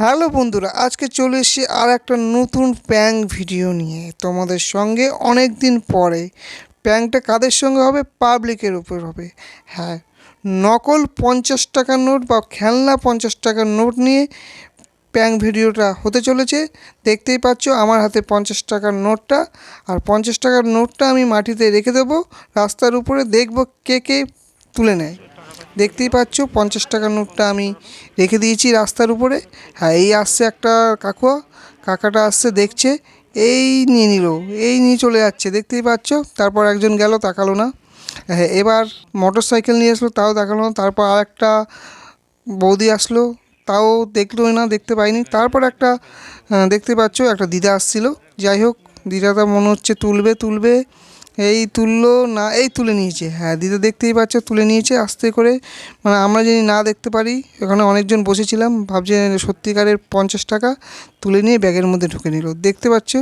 Hello বন্ধুরা, আজকে চলে এসেছি আর একটা নতুন প্যাং ভিডিও নিয়ে তোমাদের সঙ্গে অনেক দিন পরে। প্যাংটা কাদের সঙ্গে হবে? পাবলিকের উপর হবে। হ্যাঁ নকল পঞ্চাশ টাকার নোট বা খেলনা পঞ্চাশ টাকার নোট নিয়ে প্যাং ভিডিওটা হতে চলেছে। দেখতেই পাচ্ছ আমার হাতে পঞ্চাশ টাকার নোটটা। আর পঞ্চাশ টাকার নোটটা আমি মাটিতে রেখে দেবো, রাস্তার উপরে দেখব কে কে তুলে নেয়। দেখতেই পাচ্ছ, পঞ্চাশ টাকার নোটটা আমি রেখে দিয়েছি রাস্তার উপরে। হ্যাঁ এই আসছে একটা কাকুয়া কাকাটা আসছে দেখছে, এই নিয়ে নিল, এই নিয়ে চলে যাচ্ছে, দেখতেই পাচ্ছ, তারপর একজন গেল, তাকালো না। হ্যাঁ এবার মোটর সাইকেল নিয়ে আসলো, তাও দেখাল না, তারপর আর একটা বৌদি আসলো, তাও দেখলোই না, দেখতে পাইনি। তারপর একটা দেখতে পাচ্ছ, একটা দিদা আসছিল। যাই হোক, দিদাটা মনে হচ্ছে তুলবে তুলবে। এই তুললো, না, এই তুলে নিয়েছে। হ্যাঁ দিদা দেখতেই পাচ্ছ, তুলে নিয়েছে আস্তে করে। মানে আমরা যদি না দেখতে পারি এখানে অনেকজন বসেছিলাম, ভাবছি সত্যিকারের পঞ্চাশ টাকা তুলে নিয়ে ব্যাগের মধ্যে ঢুকে নিল। দেখতে পাচ্ছ?